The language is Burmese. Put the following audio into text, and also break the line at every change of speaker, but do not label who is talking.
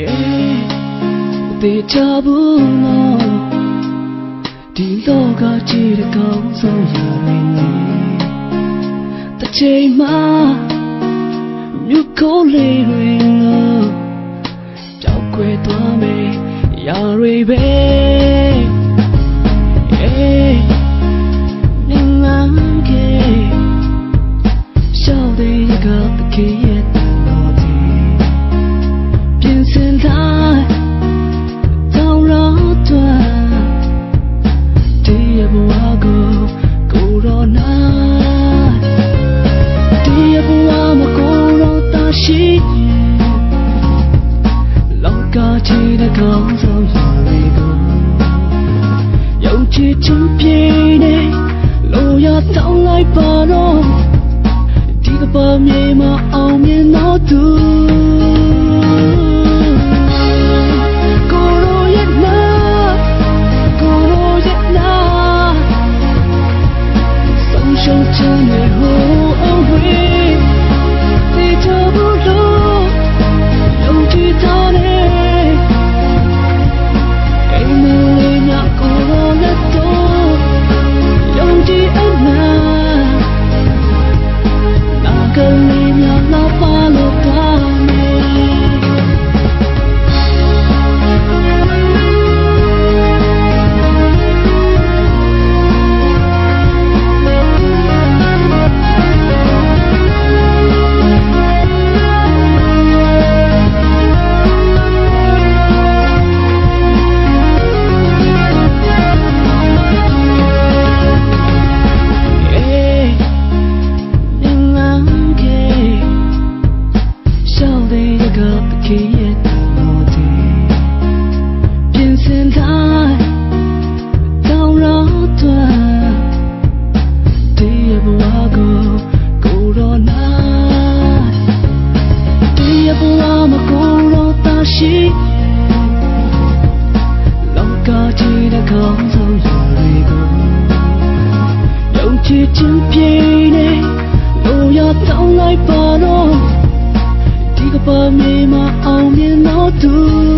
အေးတေချာဘူးနော်ဒီလောကကြီးတဲ့ကောင်းဆုံးရမင်းကြီးတစ်ချိန်မှာမြုပ်ကိုယ်လေးတွေလို့ကြောက်ွယ်သွားမယ်ရာတွေပဲ ရဘဝမှာကိုရောတာရှိလောကကြီးတဲ့ကောင်းဆုံးရာတွေကိုယုံကြည်ခြင်းပြေနေလိုရတောင်းလိုက်ပါတော့ဒီကပါမြေမှာအောင်မြင်တော့သူကိုရိုရဲ့နာကိုရို 现在到了对，第一步我过过了难，第一步我们过了大西，老高级的高走有一个，有几斤皮呢？路要到来吧喽，一个把眉毛熬面老土。